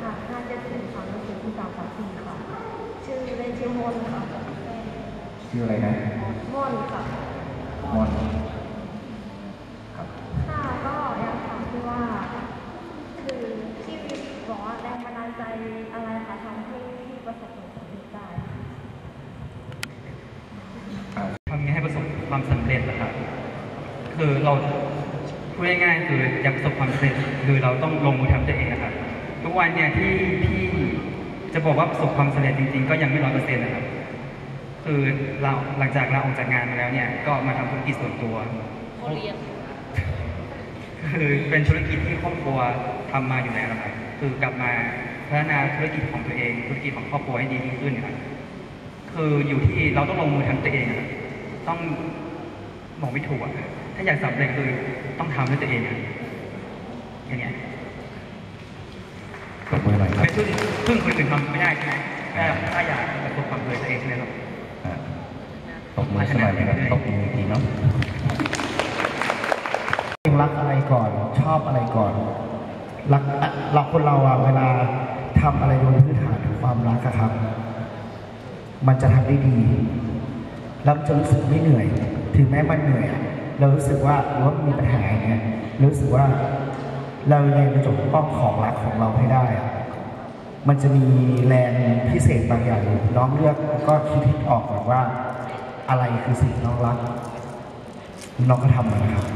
ค่ะห้าเจ็ดศูนย์สามศูนย์ที่สามสามสี่ค่ะ ชื่อเล่นชื่อมอนค่ะชื่ออะไรนะมอนค่ะมอนครับค่ะก็อยากถามที่ว่า คือที่บอกว่าแรงบันดาลใจอะไรคะทำให้ที่ประสบผลสำเร็จได้อ่าทำยังไงให้ประสบความสำเร็จล่ะครับคือเราพูดง่ายๆคืออยากประสบความสำเร็จคือเราต้องลงมือทำตัวเองนะครับ ทุกวันเนี่ยที่พี่จะบอกว่าประสบความสำเร็จจริง ๆ ก็ยังไม่ร้อยเปอร์เซ็นต์นะครับ คือเราหลังจากเราออกจากงานมาแล้วเนี่ย ก็มาทำธุรกิจส่วนตัวคือเป็นธุรกิจที่ครอบครัวทำมาอยู่แล้วนะครับคือกลับมาพัฒนาธุรกิจของตัวเอง ธุรกิจของครอบครัวให้ดียิ่งขึ้นนะครับคืออยู่ที่เราต้องลงมือทำตัวเองอะต้องบอกไม่ถูกอะถ้าอยากสำเร็จคือต้องทำด้วยตัวเองอะอย่างเงี้ย ตบมือหน่อยครับไม่พึ่งพึ่งคนอื่นทำไม่ได้ใช่ไหมถ้าถ้าอยากประสบความสำเร็จตัวเองใช่ไหมครับอ่าตบมือสักหน่อยไหมครับตบมืออีกทีเนาะรักอะไรก่อน ชอบอะไรก่อนรักอะเราคนเราอะเวลาทำอะไรบนพื้นฐานของความรักอะครับ มันจะทำได้ดีแล้วมันจะรู้สึกไม่เหนื่อย ถึงแม้มันเหนื่อยอะเรารู้สึกว่ารถมีปัญหาอย่างเงี้ยรู้สึกว่า เรายังจะจบป้องของรักของเราให้ได้อะมันจะมีแรงพิเศษบางอย่างอยู่น้องเลือกก็คิดออกก่อนว่า อะไรคือสิ่งน้องรัก น้องก็ทำมันนะครับ